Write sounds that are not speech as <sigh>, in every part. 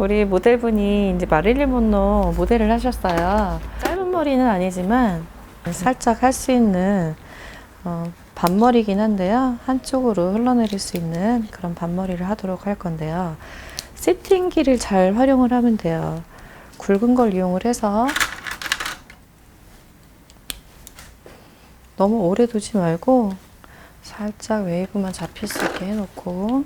우리 모델분이 이제 마릴린 mon로 모델을 하셨어요. 짧은 머리는 아니지만 살짝 할 수 있는 어, 반머리긴 한데요. 한쪽으로 흘러내릴 수 있는 그런 반머리를 하도록 할 건데요. 세팅기를 잘 활용을 하면 돼요. 굵은 걸 이용을 해서 너무 오래 두지 말고 살짝 웨이브만 잡힐 수 있게 해놓고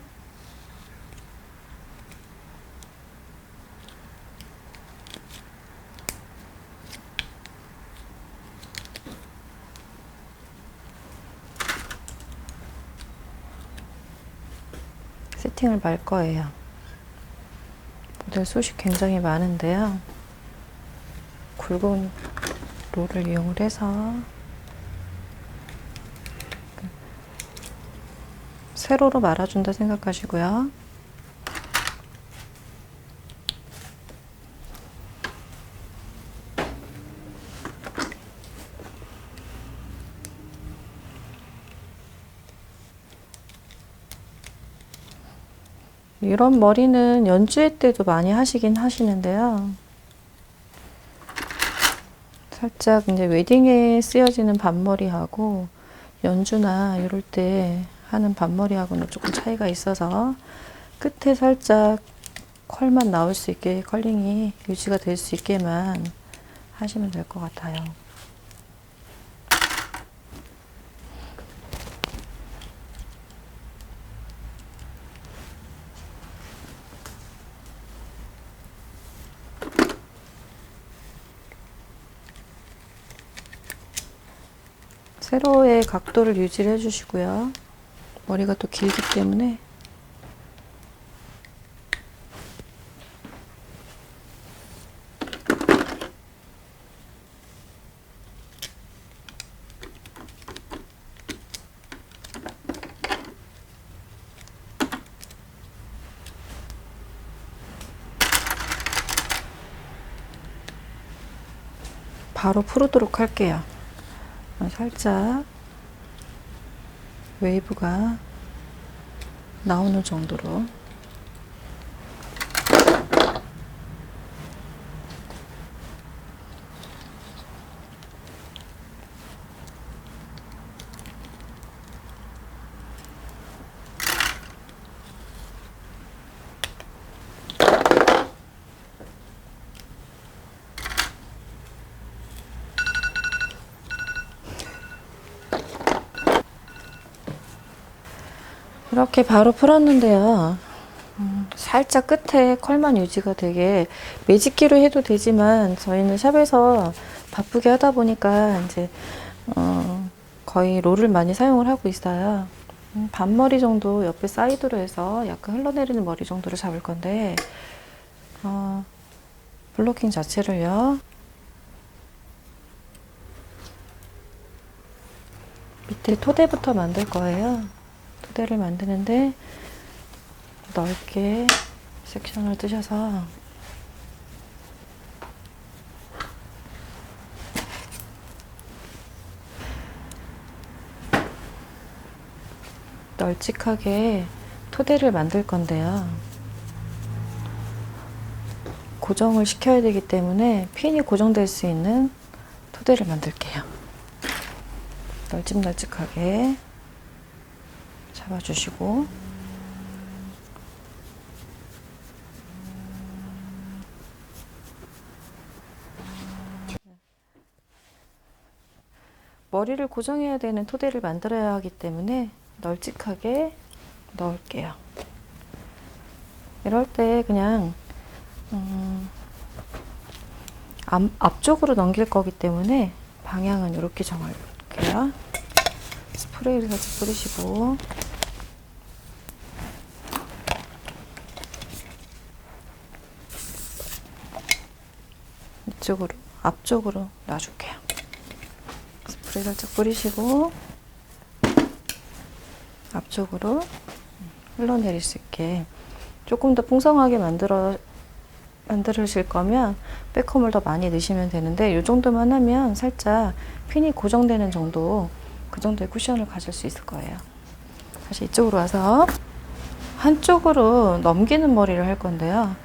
세팅을 말 거예요. 모델 숱이 굉장히 많은데요. 굵은 롤을 이용을 해서 세로로 말아준다 생각하시고요. 이런 머리는 연주회 때도 많이 하시긴 하시는데요. 살짝 이제 웨딩에 쓰여지는 반머리하고 연주나 이럴 때 하는 반머리하고는 조금 차이가 있어서 끝에 살짝 컬만 나올 수 있게 컬링이 유지가 될 수 있게만 하시면 될 것 같아요. 세로의 각도를 유지를 해주시고요. 머리가 또 길기 때문에 바로 풀도록 할게요. 살짝 웨이브가 나오는 정도로 이렇게 바로 풀었는데요. 음, 살짝 끝에 컬만 유지가 되게 매직기로 해도 되지만 저희는 샵에서 바쁘게 하다 보니까 이제 어, 거의 롤을 많이 사용을 하고 있어요. 음, 반머리 정도 옆에 사이드로 해서 약간 흘러내리는 머리 정도를 잡을 건데 어, 블로킹 자체를요. 밑에 토대부터 만들 거예요. 토대를 만드는데 넓게 섹션을 뜨셔서 널찍하게 토대를 만들 건데요. 고정을 시켜야 되기 때문에 핀이 고정될 수 있는 토대를 만들게요. 널찍널찍하게 잡아주시고 머리를 고정해야 되는 토대를 만들어야 하기 때문에 널찍하게 넣을게요. 이럴 때 그냥 음, 앞, 앞쪽으로 넘길 거기 때문에 방향은 이렇게 정할게요. 스프레이를 살짝 뿌리시고 이쪽으로 앞쪽으로 놔줄게요. 스프레이 살짝 뿌리시고 앞쪽으로 흘러내릴 수 있게 조금 더 풍성하게 만들어 만들으실 거면 백홈을 더 많이 넣으시면 되는데 이 정도만 하면 살짝 핀이 고정되는 정도 그 정도의 쿠션을 가질 수 있을 거예요. 다시 이쪽으로 와서 한쪽으로 넘기는 머리를 할 건데요.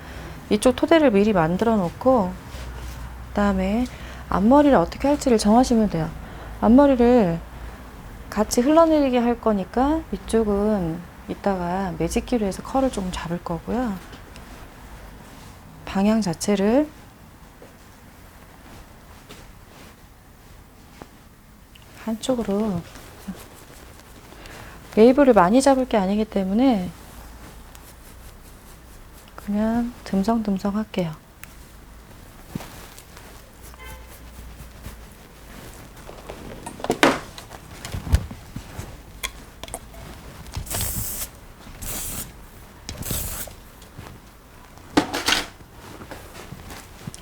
이쪽 토대를 미리 만들어 놓고 그 다음에 앞머리를 어떻게 할지를 정하시면 돼요. 앞머리를 같이 흘러내리게 할 거니까 이쪽은 이따가 매직기로 해서 컬을 조금 잡을 거고요. 방향 자체를 한쪽으로 웨이브를 많이 잡을 게 아니기 때문에 그냥 듬성듬성 할게요.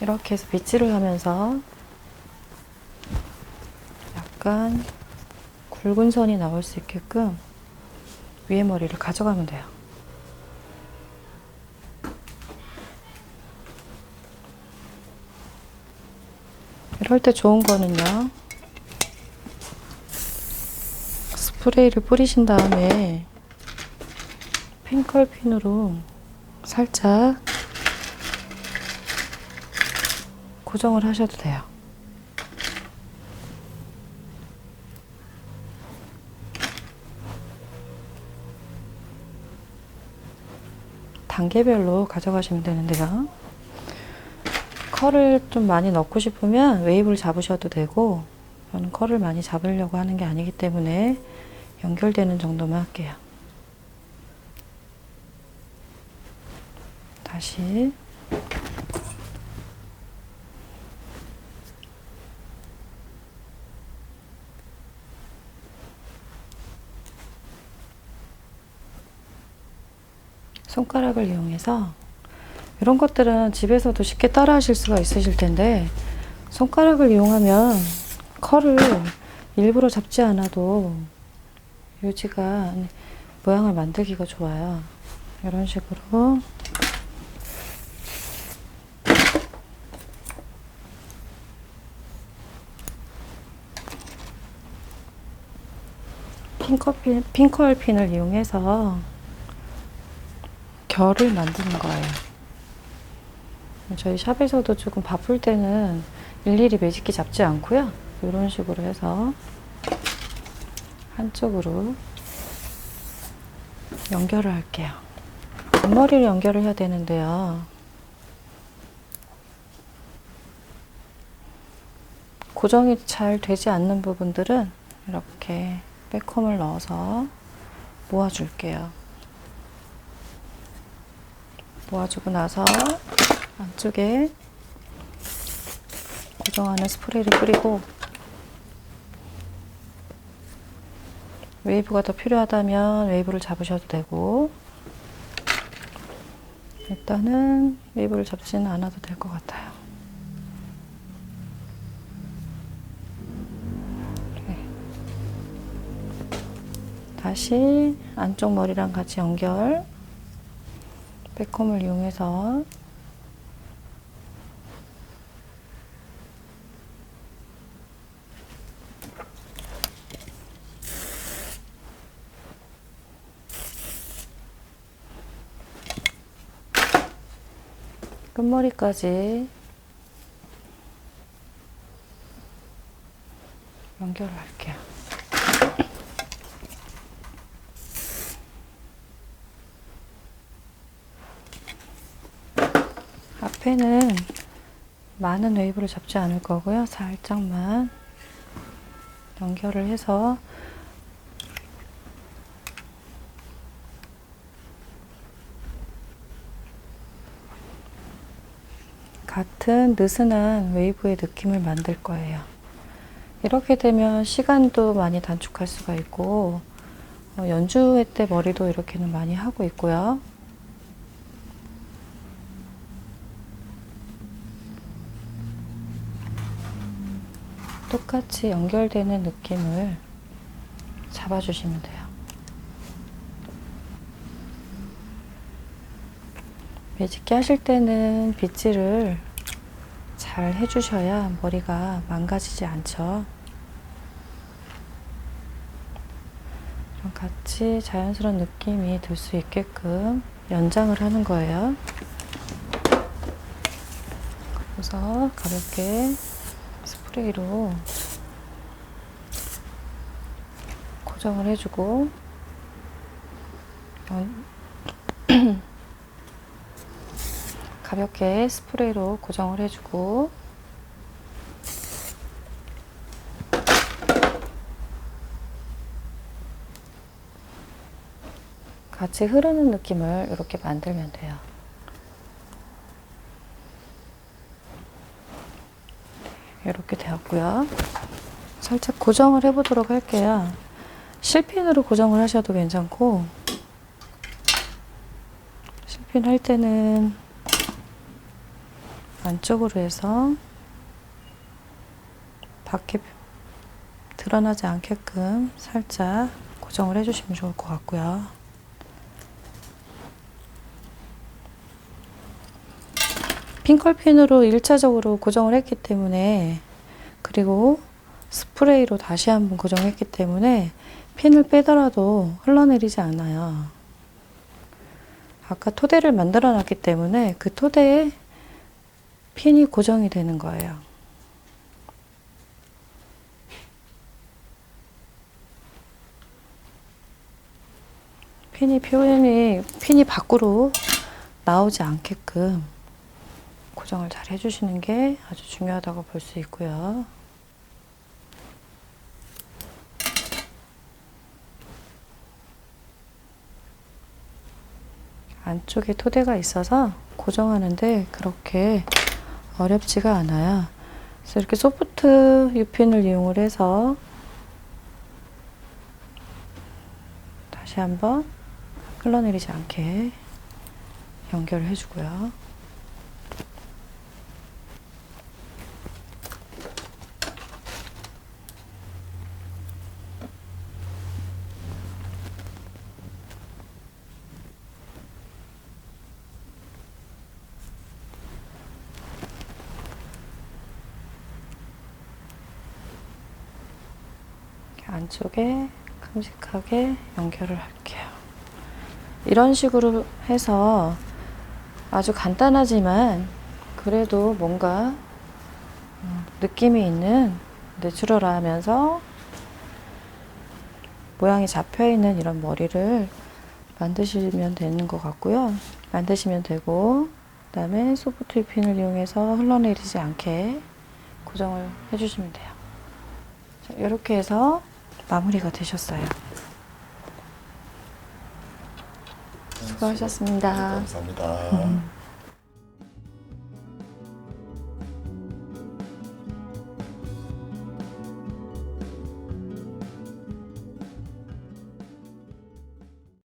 이렇게 해서 빗질을 하면서 약간 굵은 선이 나올 수 있게끔 위에 머리를 가져가면 돼요. 이럴 때 좋은 거는요. 스프레이를 뿌리신 다음에 핑컬핀으로 살짝 고정을 하셔도 돼요. 단계별로 가져가시면 되는데요. 컬을 좀 많이 넣고 싶으면 웨이브를 잡으셔도 되고 저는 컬을 많이 잡으려고 하는 게 아니기 때문에 연결되는 정도만 할게요. 다시 손가락을 이용해서 이런 것들은 집에서도 쉽게 따라 하실 수가 있으실 텐데 손가락을 이용하면 컬을 일부러 잡지 않아도 유지가 모양을 만들기가 좋아요. 이런 식으로 핑커핀, 핑컬핀을 이용해서 결을 만드는 거예요. 저희 샵에서도 조금 바쁠 때는 일일이 매직기 잡지 않고요. 이런 식으로 해서 한쪽으로 연결을 할게요. 앞머리를 연결을 해야 되는데요. 고정이 잘 되지 않는 부분들은 이렇게 백홈을 넣어서 모아줄게요. 모아주고 나서 안쪽에 고정하는 스프레이를 뿌리고 웨이브가 더 필요하다면 웨이브를 잡으셔도 되고 일단은 웨이브를 잡지는 않아도 될 것 같아요. 네. 다시 안쪽 머리랑 같이 연결 백홈을 이용해서 끝머리까지 연결을 할게요. 앞에는 많은 웨이브를 잡지 않을 거고요. 살짝만 연결을 해서 같은 느슨한 웨이브의 느낌을 만들 거예요. 이렇게 되면 시간도 많이 단축할 수가 있고 어, 연주회 때 머리도 이렇게는 많이 하고 있고요. 똑같이 연결되는 느낌을 잡아주시면 돼요. 매직기 하실 때는 빗질을 잘 해주셔야 머리가 망가지지 않죠. 같이 자연스러운 느낌이 들 수 있게끔 연장을 하는 거예요. 그래서 가볍게 스프레이로 고정을 해주고 연- <clears throat> 가볍게 스프레이로 고정을 해주고 같이 흐르는 느낌을 이렇게 만들면 돼요. 이렇게 되었고요. 살짝 고정을 해보도록 할게요. 실핀으로 고정을 하셔도 괜찮고 실핀 할 때는 안쪽으로 해서 밖에 드러나지 않게끔 살짝 고정을 해주시면 좋을 것 같고요. 핑컬핀으로 1차적으로 고정을 했기 때문에 그리고 스프레이로 다시 한번 고정했기 때문에 핀을 빼더라도 흘러내리지 않아요. 아까 토대를 만들어 놨기 때문에 그 토대에 핀이 고정이 되는 거예요. 핀이 표현이 핀이 밖으로 나오지 않게끔 고정을 잘 해주시는 게 아주 중요하다고 볼 수 있고요. 안쪽에 토대가 있어서 고정하는데 그렇게 어렵지가 않아요. 그래서 이렇게 소프트 유핀을 이용을 해서 다시 한번 흘러내리지 않게 연결을 해주고요. 안쪽에 큼직하게 연결을 할게요. 이런 식으로 해서 아주 간단하지만 그래도 뭔가 음, 느낌이 있는 내추럴하면서 모양이 잡혀 있는 이런 머리를 만드시면 되는 것 같고요. 만드시면 되고 그 다음에 소프트 핀을 이용해서 흘러내리지 않게 고정을 해주시면 돼요. 자, 이렇게 해서 마무리가 되셨어요. 수고하셨습니다. 감사합니다.